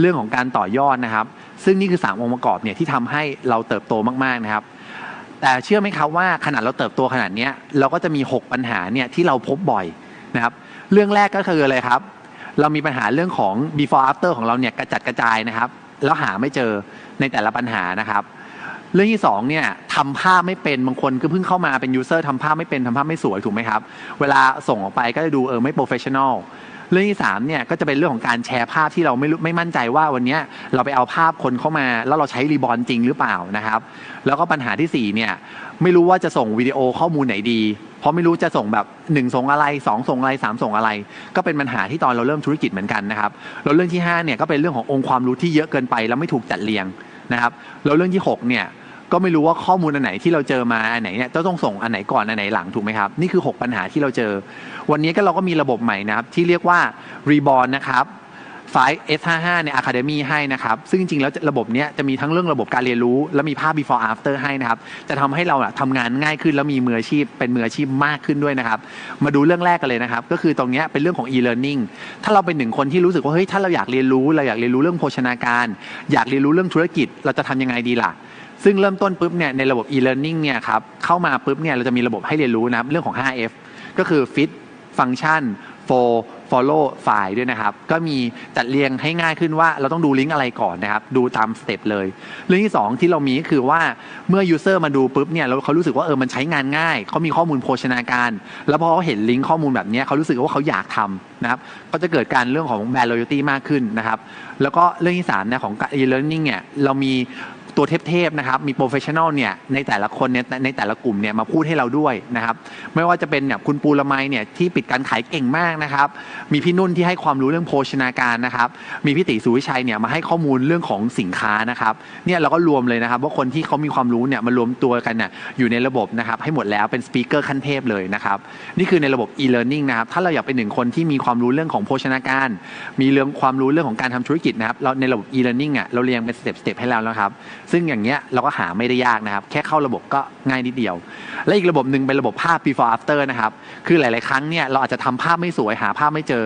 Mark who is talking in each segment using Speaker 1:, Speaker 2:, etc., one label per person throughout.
Speaker 1: เรื่องของการต่อยอดนะครับ ซึ่งนี่คือสามองค์ประกอบเนี่ยที่ทำให้เราเติบโตมากๆนะครับ แต่เชื่อไหมครับว่าขนาดเราเติบโตขนาดนี้เราก็จะมี 6 ปัญหาเนี่ยที่เราพบบ่อยนะครับ เรื่องแรกก็คืออะไรครับ เรามีปัญหาเรื่องของ before after ของเราเนี่ยกระจัดกระจายนะครับ แล้วหาไม่เจอในแต่ละปัญหานะครับ เรื่องที่สองเนี่ยทำภาพไม่เป็นบางคนก็เพิ่งเข้ามาเป็นยูเซอร์ทำภาพไม่เป็นทำภาพไม่สวยถูกไหมครับ เวลาส่งออกไปก็จะดูเออไม่โปรเฟชชั่นอลเรื่องที่สามเนี่ยก็จะเป็นเรื่องของการแชร์ภาพที่เราไม่รู้ไม่มั่นใจว่าวันนี้เราไปเอาภาพคนเข้ามา แล้วเราใช้รีบอลจริงหรือเปล่านะครับ แล้วก็ปัญหาที่สี่เนี่ยไม่รู้ว่าจะส่งวิดีโอข้อมูลไหนดี เพราะไม่รู้จะส่งแบบ 1 ส่งอะไร 2 ส่งอะไร 3 ส่งอะไร ก็เป็นปัญหาที่ตอนเราเริ่มธุรกิจเหมือนกันนะครับแล้วเรื่องที่5เนี่ยก็เป็นเรื่องขององค์ความรู้ที่เยอะเกินไปแล้วไม่ถูกจัดเรียง นะครับแล้วเรื่องที่6เนี่ยก็ไม่รู้ว่าข้อมูลอันไหนที่เราเจอมาอันไหนเนี่ยจะต้องส่งอันไหนก่อนอันไหนหลังถูกไหมครับ นี่คือ 6 ปัญหาที่เราเจอ วันนี้ก็เราก็มีระบบใหม่นะครับ ที่เรียกว่า Reborn นะครับ ไฟล์ S55 ใน Academy ให้นะครับ ซึ่งจริงๆ แล้วระบบเนี้ยจะมีทั้งเรื่องระบบการเรียนรู้ และมีภาพ before after ให้นะครับ จะทำให้เราอะทำงานง่ายขึ้น แล้วมีมืออาชีพเป็นมืออาชีพมากขึ้นด้วยนะครับ มาดูเรื่องแรกกันเลยนะครับ ก็คือตรงเนี้ยเป็นเรื่องของ e-learning ถ้าเราเป็นหนึ่งคนที่รู้สึกว่า เฮ้ย ถ้าเราอยากเรียนรู้ เราอยากเรียนรู้เรื่องโภชนาการ อยากเรียนรู้เรื่องธุรกิจ เราจะทำยังไงดีล่ะซึ่งเริ่มต้นปุ๊บเนี่ยในระบบ e-learning เนี่ยครับเข้ามาปุ๊บเนี่ยเราจะมีระบบให้เรียนรู้นะครับเรื่องของ 5F ก็คือ fit function for follow ไฟล์ด้วยนะครับ ก็มีจัดเรียงให้ง่ายขึ้นว่าเราต้องดูลิงก์อะไรก่อนนะครับ ดูตามสเต็ปเลยเรื่องที่ 2 ที่เรามีก็คือว่าเมื่อ user มาดูปุ๊บเนี่ยเขารู้สึกว่าเออมันใช้งานง่าย เขามีข้อมูลโภชนาการ แล้วพอเขาเห็นลิงก์ข้อมูลแบบนี้เขารู้สึกว่าเขาอยากทำนะครับก็จะเกิดการเรื่องของ brand loyalty มากขึ้นนะครับ แล้วก็เรื่องที่3เนี่ยของ e-learning เนี่ยเรามีตัวเทพๆนะครับ มีโปรเฟชชั่นอลเนี่ยในแต่ละคนเนี่ยในแต่ละกลุ่มเนี่ยมาพูดให้เราด้วยนะครับ ไม่ว่าจะเป็นเนี่ยคุณปูละไมเนี่ยที่ปิดการขายเก่งมากนะครับมีพี่นุ่นที่ให้ความรู้เรื่องโภชนาการนะครับ มีพี่ติสุวิชัยเนี่ยมาให้ข้อมูลเรื่องของสินค้านะครับ เนี่ยเราก็รวมเลยนะครับ ว่าคนที่เขามีความรู้เนี่ยมารวมตัวกันเนี่ยอยู่ในระบบนะครับให้หมดแล้วเป็นสปีกเกอร์ขั้นเทพเลยนะครับ นี่คือในระบบ e-learning นะครับ ถ้าเราอยากเป็นหนึ่งคนที่มีความรู้เรื่องของโภชนาการ มีเรื่องความรู้เรื่องของการทำธุรกิจนะครับเราในระบบ e-learning อะเราเรียงเป็นสเต็ปสเต็ปให้แล้วนะครับ ซึ่งอย่างเงี้ยเราก็หาไม่ได้ยากนะครับ แค่เข้าระบบก็ง่ายนิดเดียว และอีกระบบหนึ่งเป็นระบบภาพ before after นะครับ คือหลาย ๆ ครั้งเนี่ยเราอาจจะทำภาพไม่สวยหาภาพไม่เจอ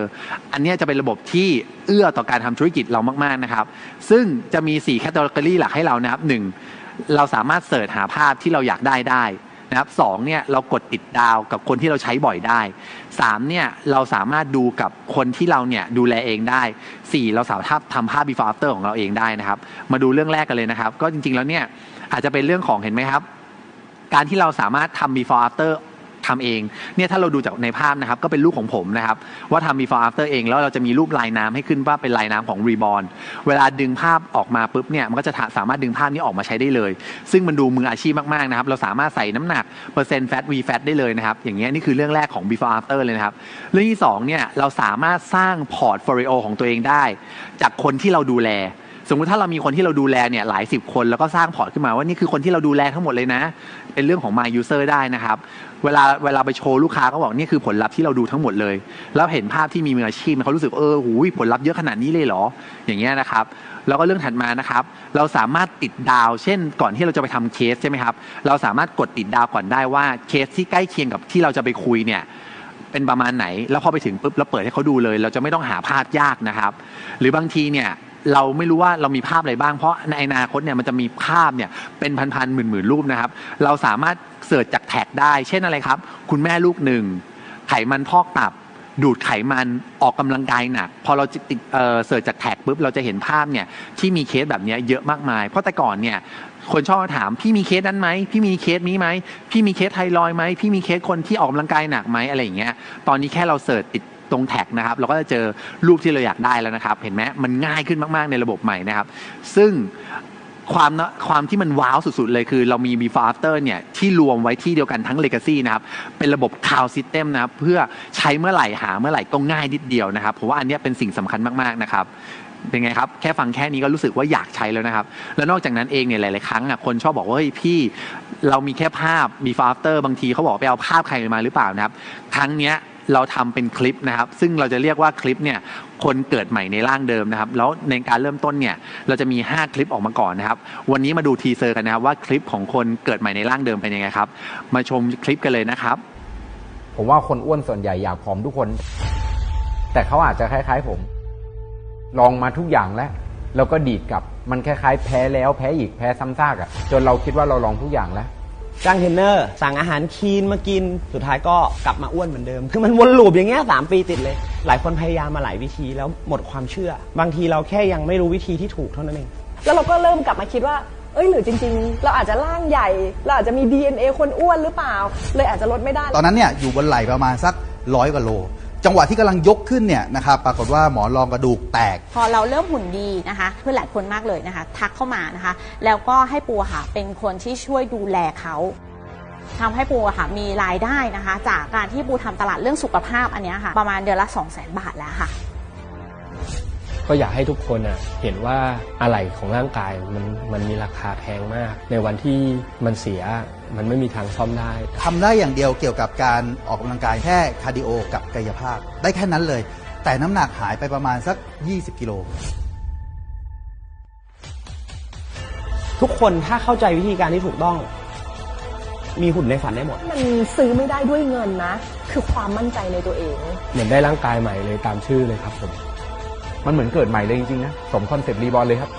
Speaker 1: อันนี้จะเป็นระบบที่เอื้อต่อการทำธุรกิจเรามากๆนะครับ ซึ่งจะมี4แคตตาล็อหลักให้เรานะครับหนึ่งเราสามารถเสิร์ชหาภาพที่เราอยากได้ได้นะครับสองเนี่ยเรากดติดดาวกับคนที่เราใช้บ่อยได้สามเนี่ยเราสามารถดูกับคนที่เราเนี่ยดูแลเองได้สี่เราสามารถทำภาพ before after ของเราเองได้นะครับ มาดูเรื่องแรกกันเลยนะครับ ก็จริงๆแล้วเนี่ยอาจจะเป็นเรื่องของเห็นไหมครับ การที่เราสามารถทำ before after ทำเองเนี่ยถ้าเราดูจากในภาพนะครับก็เป็นรูปของผมนะครับว่าทำ before after เองแล้วเราจะมีรูปลายน้ำให้ขึ้นว่าเป็นลายน้ำของ reborn เวลาดึงภาพออกมาปุ๊บเนี่ยมันก็จะสามารถดึงภาพนี้ออกมาใช้ได้เลย ซึ่งมันดูมืออาชีพมากๆนะครับเราสามารถใส่น้ำหนักเปอร์เซ็นต์ fat v fat ได้เลยนะครับอย่างเงี้ยนี่คือเรื่องแรกของ before after เลยนะครับเรื่องที่สองเนี่ยเราสามารถสร้างพอร์ตโฟลิโอของตัวเองได้ จากคนที่เราดูแล สมมุติถ้าเรามีคนที่เราดูแลเนี่ยหลายสิบคนแล้วก็สร้างพอร์ตขึ้นมาว่านี่คือคนที่เราดูแลทั้งหมดเลยนะ เป็นเรื่องของ my user ได้นะครับ เวลาเวลาไปโชว์ลูกค้าก็บอกนี่คือผลลัพธ์ที่เราดูทั้งหมดเลย แล้วเห็นภาพที่มีมืออาชีพเขารู้สึกเออหูยผลลัพธ์เยอะขนาดนี้เลยเหรอ อย่างเงี้ยนะครับแล้วก็เรื่องถัดมานะครับ เราสามารถติดดาว เช่น ก่อนที่เราจะไปทำเคสใช่ไหมครับ เราสามารถกดติดดาวก่อนได้ว่าเคสที่ใกล้เคียงกับที่เราจะไปคุยเนี่ยเป็นประมาณไหน แล้วพอไปถึงปุ๊บเราเปิดให้เขาดูเลย เราจะไม่ต้องหาภาพยากนะครับ หรือบางทีเนี่ย เราไม่รู้ว่าเรามีภาพอะไรบ้างเพราะในอนาคตเนี่ยมันจะมีภาพเนี่ยเป็นพันๆหมื่นๆรูปนะครับ เราสามารถเสิร์ชจากแท็กได้ เช่นอะไรครับ คุณแม่ลูกหนึ่งไขมันพอกตับ ดูดไขมันออกกำลังกายหนักพอเราติดเอ่อเสิร์ชจากแท็กปุ๊บเราจะเห็นภาพเนี่ยที่มีเคสแบบนี้เยอะมากมาย เพราะแต่ก่อนเนี่ยคนชอบมาถามพี่มีเคสนั้นไหมพี่มีเคสนี้ไหมพี่มีเคสไทรอยไหมพี่มีเคสคนที่ออกกำลังกายหนักไหมอะไรอย่างเงี้ยตอนนี้แค่เราเสิร์ชติด ตรงแท็กนะครับเราก็จะเจอรูปที่เราอยากได้แล้วนะครับ เห็นไหมมันง่ายขึ้นมาก ๆ ในระบบใหม่นะครับ ซึ่งความนะความที่มันว้าวสุด ๆ เลยคือเรามี before after เนี่ย ที่รวมไว้ที่เดียวกันทั้ง legacy นะครับ เป็นระบบ cloud system นะครับ เพื่อใช้เมื่อไหร่หาเมื่อไหร่ก็ง่ายนิดเดียวนะครับผมว่าอันนี้เป็นสิ่งสำคัญมาก ๆ นะครับเป็นไงครับ แค่ฟังแค่นี้ก็รู้สึกว่าอยากใช้แล้วนะครับ แล้วนอกจากนั้นเองเนี่ยหลาย ๆ ครั้งอะคนชอบบอกว่าเฮ้ยพี่เรามีแค่ภาพ before after บางทีเขาบอกไปเอาภาพใครมาหรือเปล่านะครับ ครั้งเนี้ย เราทำเป็นคลิปนะครับ ซึ่งเราจะเรียกว่าคลิปเนี่ยคนเกิดใหม่ในร่างเดิมนะครับ แล้วในการเริ่มต้นเนี่ยเราจะมี 5 คลิปออกมาก่อนนะครับ วันนี้มาดูทีเซอร์กันนะครับว่าคลิปของคนเกิดใหม่ในร่างเดิมเป็นยังไงครับ มาชมคลิปกันเลยนะครับ
Speaker 2: ผมว่าคนอ้วนส่วนใหญ่อยากผอมทุกคน แต่เขาอาจจะคล้ายๆผม ลองมาทุกอย่างแล้วแล้วก็ดีดกลับ มันคล้ายๆ แพ้แล้วแพ้อีกแพ้ซ้ำซากอะ่ะ จนเราคิดว่าเราลองทุกอย่างแล้ว
Speaker 3: จ้างเทรนเนอร์สั่งอาหารคีนมากิน สุดท้ายก็กลับมาอ้วนเหมือนเดิม คือมันวนลูปอย่างเงี้ยสามปีติดเลย หลายคนพยายามมาหลายวิธีแล้วหมดความเชื่อ บางทีเราแค่ยังไม่รู้วิธีที่ถูกเท่านั้นเอง
Speaker 4: แล้วเราก็เริ่มกลับมาคิดว่า เอ้ยหรือจริง ๆ เราอาจจะร่างใหญ่ เราอาจจะมี DNA คนอ้วนหรือเปล่า เลยอาจจะลดไม่ได้
Speaker 5: ตอนนั้นเนี่ยอยู่บนไหล่ประมาณสักร้อยกว่าโล จังหวะที่กำลังยกขึ้นเนี่ยนะครับปรากฏว่าหมอนรองกระดูกแตก
Speaker 6: พอเราเริ่มหุ่นดีนะคะเพื่อนหลายคนมากเลยนะคะ ทักเข้ามานะคะ แล้วก็ให้ปูอะค่ะเป็นคนที่ช่วยดูแลเขาทำให้ปูอะค่ะมีรายได้นะคะ จากการที่ปูทำตลาดเรื่องสุขภาพอันเนี้ยค่ะ ประมาณเดือนละ 2 0 0 0 0 0 บาทแล้วค่ะ
Speaker 7: ก็อยากให้ทุกคนอะเห็นว่าอะไหล่ของร่างกายมันมันมีราคาแพงมาก ในวันที่มันเสียมันไม่มีทางซ่อมได้
Speaker 5: ทำได้อย่างเดียวเกี่ยวกับการออกกำลังกายแค่คาร์ดิโอกับกายภาพ ได้แค่นั้นเลย แต่น้ำหนักหายไปประมาณสัก 20 กิโล
Speaker 3: ทุกคนถ้าเข้าใจวิธีการที่ถูกต้อง มีหุ่นในฝันได้หมด
Speaker 4: มันซื้อไม่ได้ด้วยเงินนะ คือความมั่นใจในตัวเอง
Speaker 7: เหมือนได้ร่างกายใหม่เลยตามชื่อเลยครับผม
Speaker 2: มันเหมือนเกิดใหม่เลยจริงๆนะสมคอนเซ็ปต์รีบอลเลยครับ